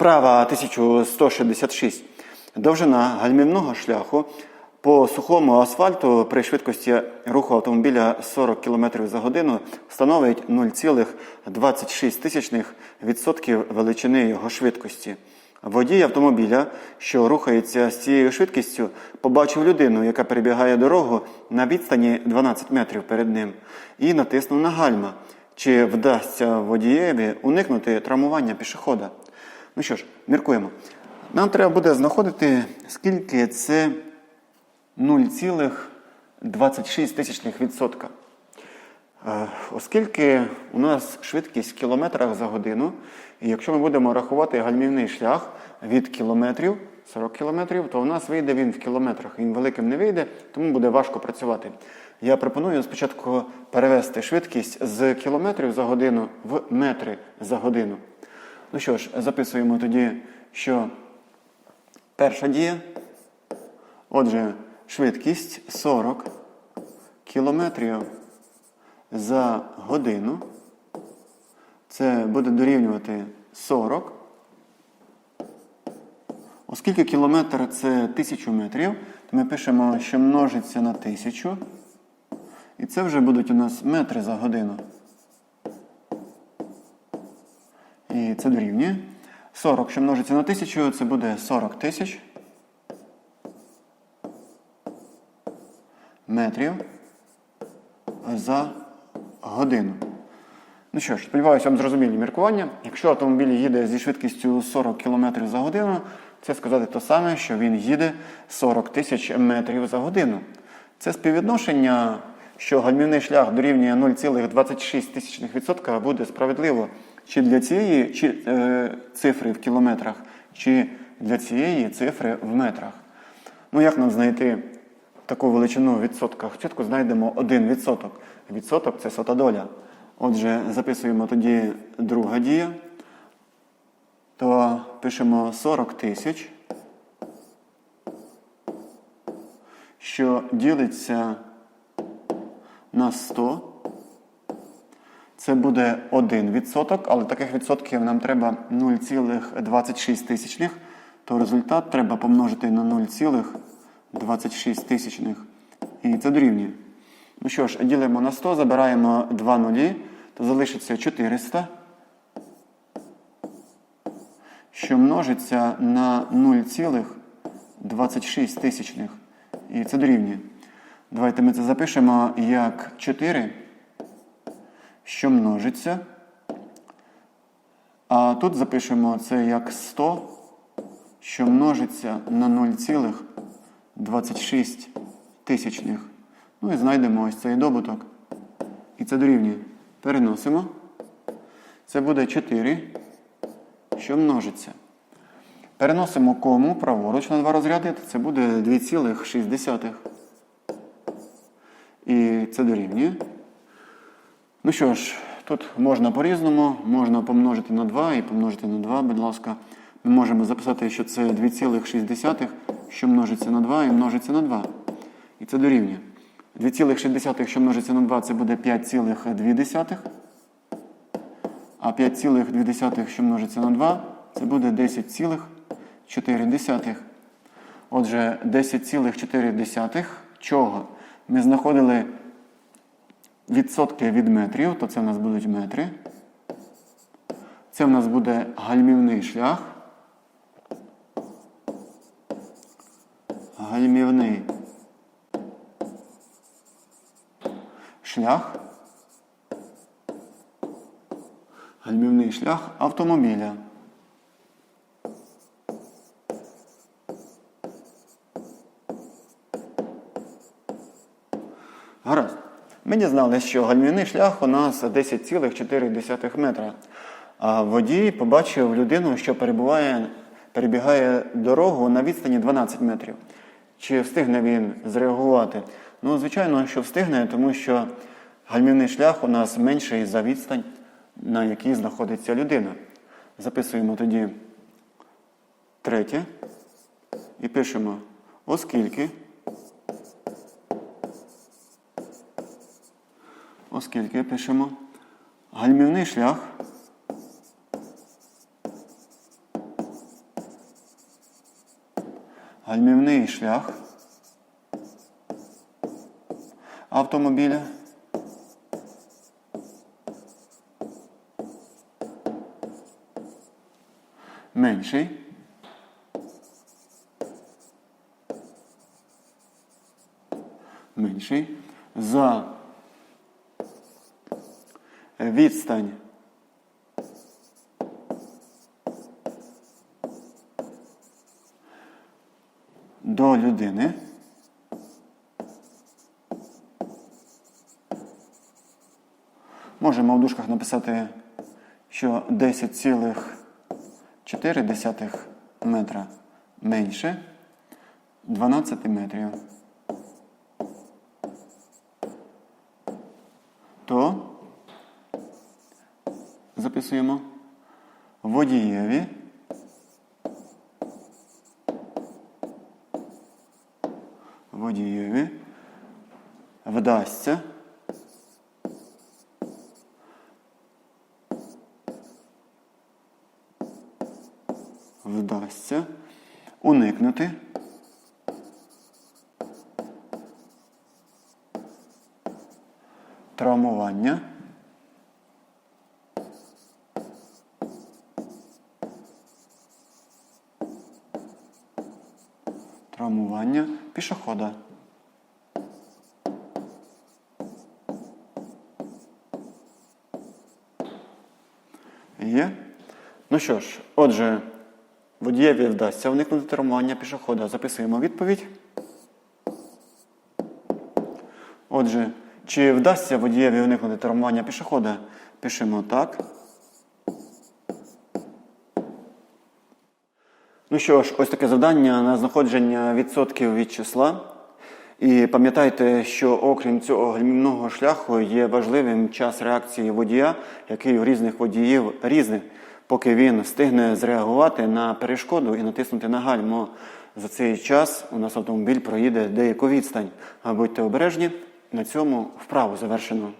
Вправа 1166. Довжина гальмівного шляху по сухому асфальту при швидкості руху автомобіля 40 км за годину становить 0,26% величини його швидкості. Водій автомобіля, що рухається з цією швидкістю, побачив людину, яка перебігає дорогу на відстані 12 метрів перед ним, і натиснув на гальма. Чи вдасться водієві уникнути травмування пішохода? Ну що ж, міркуємо. Нам треба буде знаходити, скільки це 0,26%. Е, Оскільки у нас швидкість в кілометрах за годину, і якщо ми будемо рахувати гальмівний шлях від кілометрів, 40 кілометрів, то у нас вийде він в кілометрах. Він великим не вийде, тому буде важко працювати. Я пропоную спочатку перевести швидкість з кілометрів за годину в метри за годину. Ну що ж, записуємо тоді, що перша дія. Отже, швидкість 40 кілометрів за годину. Це буде дорівнювати 40. Оскільки кілометр це 1000 метрів, то ми пишемо, що множиться на 1000. І це вже будуть у нас метри за годину. І це дорівнює. 40, що множиться на 1000, це буде 40 тисяч метрів за годину. Ну що ж, сподіваюся, вам зрозумілі міркування. Якщо автомобіль їде зі швидкістю 40 км за годину, це сказати те саме, що він їде 40 тисяч метрів за годину. Це співвідношення, що гальмівний шлях дорівнює 0,26% буде справедливо чи для цієї чи, е, цифри в кілометрах, чи для цієї цифри в метрах. Ну, як нам знайти таку величину в відсотках? Спочатку знайдемо 1 відсоток. Відсоток це сота доля. Отже, записуємо тоді друга дія. То пишемо 40 тисяч, що ділиться на 100. Це буде 1 відсоток, але таких відсотків нам треба 0,26 тисячних, то результат треба помножити на 0,26 тисячних. І це дорівнює. Ну що ж, ділимо на 100, забираємо 2 нулі, то залишиться 400, що множиться на 0,26 тисячних. І це дорівнює. Давайте ми це запишемо як 4, що множиться. А тут запишемо це як 100, що множиться на 0,26 тисячних. Ну і знайдемо ось цей добуток. І це дорівнює. Переносимо. Це буде 4, що множиться. Переносимо кому праворуч на два розряди, це буде 2,6. І це дорівнює. Ну що ж, тут можна по-різному, можна помножити на 2 і помножити на 2, будь ласка. Ми можемо записати, що це 2,6, що множиться на 2 і множиться на 2. І це дорівнює. 2,6, що множиться на 2, це буде 5,2. А 5,2, що множиться на 2, це буде 10,4. Отже, 10,4 чого? Ми знаходили відсотки від метрів, то це в нас будуть метри. Це в нас буде гальмівний шлях. Гальмівний шлях. Гальмівний шлях автомобіля. Гаразд. Ми дізналися, що гальмівний шлях у нас 10,4 метра. А водій побачив людину, що перебуває, перебігає дорогу на відстані 12 метрів. Чи встигне він зреагувати? Ну, звичайно, що встигне, тому що гальмівний шлях у нас менший за відстань, на якій знаходиться людина. Записуємо тоді третє і пишемо, оскільки. оскільки пишемо гальмівний шлях. Гальмівний шлях автомобіля. Менший. Відстань до людини. Можемо в дужках написати, що 10,4 метра менше 12 метрів. То записуємо. Водієві. Водієві. Вдасться. Вдасться. Уникнути. Травмування травмування пішохода. Є. Ну що ж, отже, водієві вдасться уникнути травмування пішохода. Записуємо відповідь. Отже, чи вдасться водієві уникнути травмування пішохода? Пишемо так. Ну що ж, ось таке завдання на знаходження відсотків від числа. І пам'ятайте, що окрім цього гальмівного шляху є важливим час реакції водія, який у різних водіїв різний, поки він встигне зреагувати на перешкоду і натиснути на гальмо. За цей час у нас автомобіль проїде деяку відстань. А будьте обережні, на цьому вправу завершено.